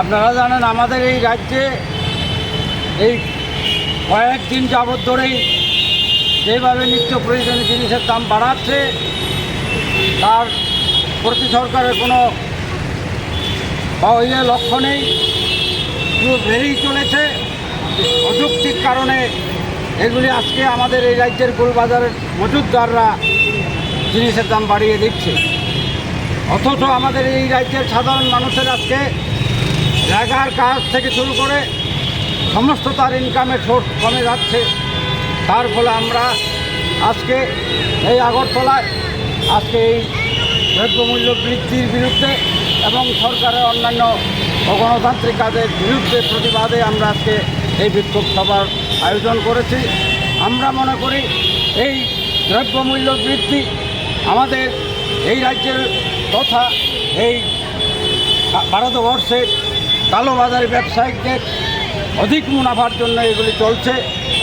আপনারা জানেন আমাদের এই রাজ্যে এই কয়েকদিন যাবৎ ধরেই যেভাবে নিত্য প্রয়োজনীয় জিনিসের দাম বাড়াচ্ছে, তার প্রতি সরকারের কোনো ইয়ে লক্ষ্য নেই। পুরো বেড়েই চলেছে। অযৌক্তিক কারণে এগুলি আজকে আমাদের এই রাজ্যের গোলবাজারের মজুদদাররা জিনিসের দাম বাড়িয়ে দিচ্ছে। অথচ আমাদের এই রাজ্যের সাধারণ মানুষের আজকে জায়গার কাজ থেকে শুরু করে সমস্ত তার ইনকামের সোর্স কমে যাচ্ছে। তার ফলে আমরা আজকে এই আগরতলায়, আজকে এই দ্রব্যমূল্য বৃদ্ধির বিরুদ্ধে এবং সরকারের অন্যান্য অগণতান্ত্রিক কাজের বিরুদ্ধে প্রতিবাদে আমরা আজকে এই বিক্ষোভ সভার আয়োজন করেছি। আমরা মনে করি এই দ্রব্যমূল্য বৃদ্ধি আমাদের এই রাজ্যের তথা এই ভারতবর্ষের কালোবাজারি ব্যবসায়িকদের অধিক মুনাফার জন্য এগুলি চলছে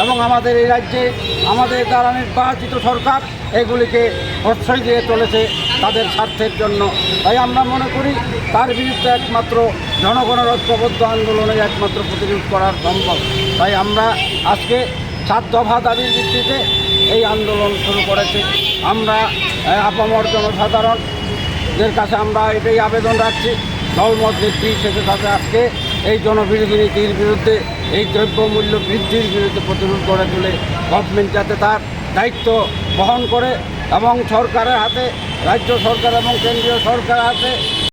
এবং আমাদের এই রাজ্যে আমাদের দ্বারা নির্বাচিত সরকার এগুলিকে প্রশ্রয় দিয়ে চলেছে তাদের স্বার্থের জন্য। তাই আমরা মনে করি তার বিরুদ্ধে একমাত্র জনগণের ঐক্যবদ্ধ আন্দোলনে একমাত্র প্রতিরোধ করার সম্ভব। তাই আমরা আজকে সাত দাবির ভিত্তিতে এই আন্দোলন শুরু করেছি। আমরা আপামর জনসাধারণদের কাছে আমরা এটাই আবেদন রাখছি। দলমত নির্বিশেষে সাথে আজকে এই জনবিরোধী নীতির বিরুদ্ধে, এই দ্রব্যমূল্য বৃদ্ধির বিরুদ্ধে প্রতিরোধ গড়ে তুলে। গভর্নমেন্ট যাতে তার দায়িত্ব বহন করে এবং সরকারের হাতে, রাজ্য সরকার এবং কেন্দ্রীয় সরকারের হাতে